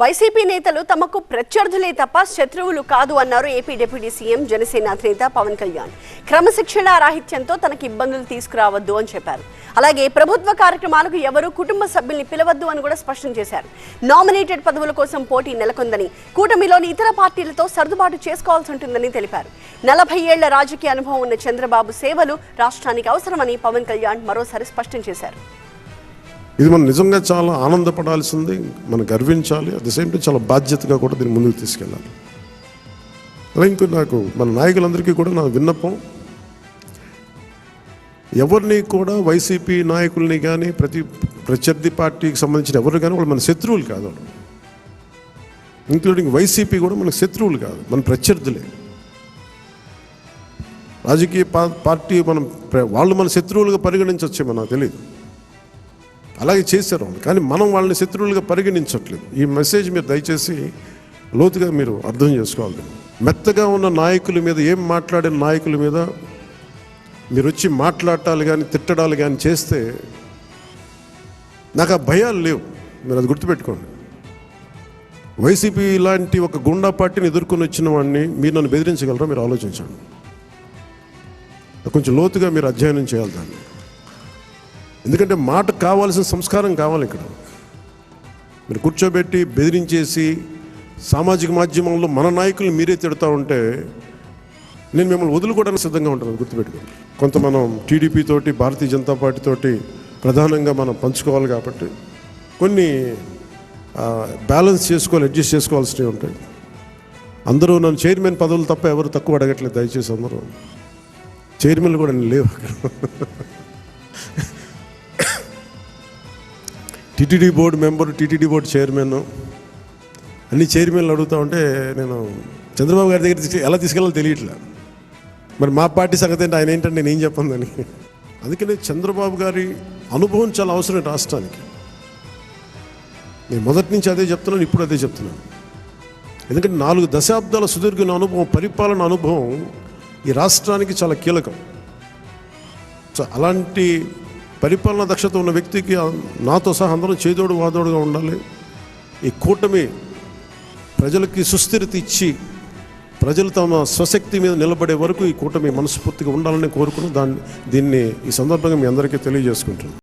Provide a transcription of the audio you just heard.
YCP నేతలు తమకు ప్రత్యర్థులే తప్ప శత్రువులు కాదు అన్నారు ఏపీ డిప్యూటీ సీఎం జనసేన అధినేత పవన్ కళ్యాణ్. క్రమశిక్షణ రాహిత్యంతో తనకు ఇబ్బందులు తీసుకురావద్దు అని చెప్పారు. అలాగే ప్రభుత్వ కార్యక్రమాలకు ఎవరు కుటుంబ సభ్యుల్ని పిలవద్దు అని కూడా స్పష్టం చేశారు. నామినేటెడ్ పదవుల కోసం పోటీ నెలకొందని కూటమిలోని ఇతర పార్టీలతో సర్దుబాటు చేసుకోవాల్సి ఉంటుందని తెలిపారు. నలభై ఏళ్ళ రాజకీయ అనుభవం ఉన్న చంద్రబాబు సేవలు రాష్ట్రానికి అవసరమని పవన్ కళ్యాణ్ మరోసారి స్పష్టం చేశారు. ఇది మనం నిజంగా చాలా ఆనందపడాల్సింది మనం గర్వించాలి అట్ ద సేమ్ టైం చాలా బాధ్యతగా కూడా దీన్ని ముందుకు తీసుకెళ్ళాలి. అలా ఇంకో నాకు మన నాయకులందరికీ కూడా నా విన్నపం ఎవరిని కూడా వైసీపీ నాయకుల్ని కానీ ప్రతి ప్రత్యర్థి పార్టీకి సంబంధించిన ఎవరు కానీ వాళ్ళు మన శత్రువులు కాదు వాళ్ళు. ఇంక్లూడింగ్ వైసీపీ కూడా మనకు శత్రువులు కాదు మన ప్రత్యర్థులే. రాజకీయ పార్టీ మనం ప్ర- వాళ్ళు మన శత్రువులుగా పరిగణించవచ్చేమో నాకు తెలియదు అలాగే చేశారు. వాళ్ళు కానీ మనం వాళ్ళని శత్రువులుగా పరిగణించట్లేదు. ఈ మెసేజ్ మీరు దయచేసి లోతుగా మీరు అర్థం చేసుకోవాలి. మెత్తగా ఉన్న నాయకుల మీద ఏం మాట్లాడిన నాయకుల మీద మీరు వచ్చి మాట్లాడాలి కానీ తిట్టడాలు కానీ చేస్తే నాకు ఆ భయాలు లేవు. మీరు అది గుర్తుపెట్టుకోండి. వైసీపీ లాంటి ఒక గుండా పార్టీని ఎదుర్కొని వచ్చిన వాడిని మీరు నన్ను బెదిరించగలరా? మీరు ఆలోచించండి. కొంచెం లోతుగా మీరు అధ్యయనం చేయాలి దాన్ని. ఎందుకంటే మాట కావాల్సిన సంస్కారం కావాలి ఇక్కడ. మీరు కూర్చోబెట్టి బెదిరించేసి సామాజిక మాధ్యమంలో మన నాయకులు మీరే తిడతా ఉంటే నేను మిమ్మల్ని వదులుకోవడానికి సిద్ధంగా ఉంటాను గుర్తుపెట్టుకోండి. కొంత మనం టీడీపీ తోటి భారతీయ జనతా పార్టీ తోటి ప్రధానంగా మనం పంచుకోవాలి కాబట్టి కొన్ని బ్యాలెన్స్ చేసుకోవాలి అడ్జస్ట్ చేసుకోవాల్సినవి ఉంటాయి. అందరూ నన్ను చైర్మన్ పదవులు తప్ప ఎవరు తక్కువ అడగట్లేదు దయచేసి అందరూ. చైర్మన్లు కూడా నేను లేవు అక్కడ. TTD board member TTD board chairman అన్ని చైర్మన్లు అడుగుతా ఉంటే నేను చంద్రబాబు గారి దగ్గర తీసుకె- ఎలా తీసుకెళ్ళాలో తెలియట్లే. మరి మా పార్టీ సంగతి ఏంటి? ఆయన ఏంటంటే నేను ఏం చెప్పందని అందుకనే చంద్రబాబు గారి అనుభవం చాలా అవసరం రాష్ట్రానికి. నేను మొదటి నుంచి అదే చెప్తున్నాను ఇప్పుడు అదే చెప్తున్నాను. ఎందుకంటే నాలుగు దశాబ్దాల సుదీర్ఘ అనుభవం పరిపాలన అనుభవం ఈ రాష్ట్రానికి చాలా కీలకం. సో అలాంటి పరిపాలన దక్షత ఉన్న వ్యక్తికి నాతో సహా అందరం చేదోడు వాదోడుగా ఉండాలి. ఈ కూటమి ప్రజలకి సుస్థిరత ఇచ్చి ప్రజలు తమ స్వశక్తి మీద నిలబడే వరకు ఈ కూటమి మనస్ఫూర్తిగా ఉండాలని కోరుకుని దాన్ని దీన్ని ఈ సందర్భంగా మీ అందరికీ తెలియజేసుకుంటున్నాను.